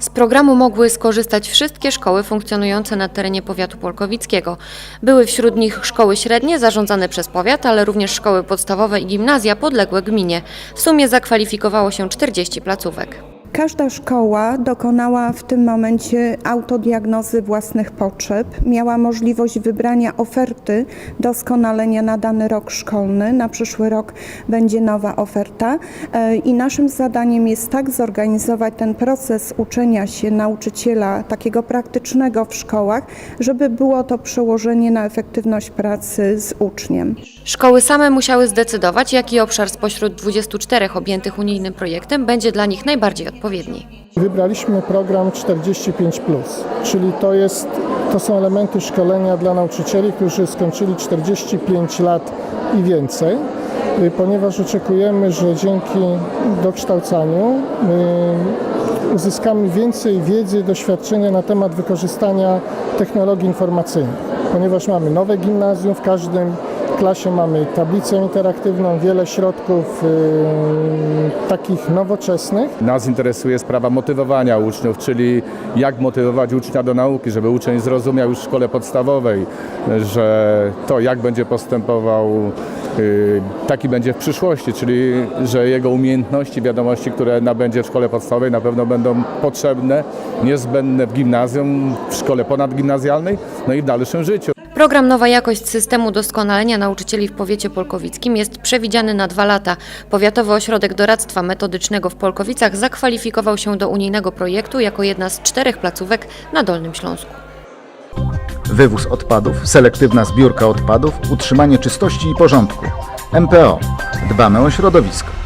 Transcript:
Z programu mogły skorzystać wszystkie szkoły funkcjonujące na terenie powiatu polkowickiego. Były wśród nich szkoły średnie zarządzane przez powiat, ale również szkoły podstawowe i gimnazja podległe gminie. W sumie zakwalifikowało się 40 placówek. Każda szkoła dokonała w tym momencie autodiagnozy własnych potrzeb, miała możliwość wybrania oferty doskonalenia na dany rok szkolny. Na przyszły rok będzie nowa oferta e, i naszym zadaniem jest tak zorganizować ten proces uczenia się nauczyciela takiego praktycznego w szkołach, żeby było to przełożenie na efektywność pracy z uczniem. Szkoły same musiały zdecydować, jaki obszar spośród 24 objętych unijnym projektem będzie dla nich najbardziej odpowiedni. Wybraliśmy program 45, czyli to, jest, to są elementy szkolenia dla nauczycieli, którzy skończyli 45 lat i więcej, y, ponieważ oczekujemy, że dzięki dokształcaniu y, uzyskamy więcej wiedzy i doświadczenia na temat wykorzystania technologii informacyjnych, ponieważ mamy nowe gimnazjum, w każdym klasie mamy tablicę interaktywną, wiele środków y, takich nowoczesnych. Nas interesuje sprawa motywowania uczniów, czyli jak motywować ucznia do nauki, żeby uczeń zrozumiał już w szkole podstawowej, że to jak będzie postępował, y, taki będzie w przyszłości, czyli że jego umiejętności, wiadomości, które nabędzie w szkole podstawowej na pewno będą potrzebne, niezbędne w gimnazjum, w szkole ponadgimnazjalnej, no i w dalszym życiu. Program Nowa Jakość Systemu Doskonalenia Nauczycieli w Powiecie Polkowickim jest przewidziany na dwa lata. Powiatowy Ośrodek Doradztwa Metodycznego w Polkowicach zakwalifikował się do unijnego projektu jako jedna z czterech placówek na Dolnym Śląsku. Wywóz odpadów, selektywna zbiórka odpadów, utrzymanie czystości i porządku. MPO. Dbamy o środowisko.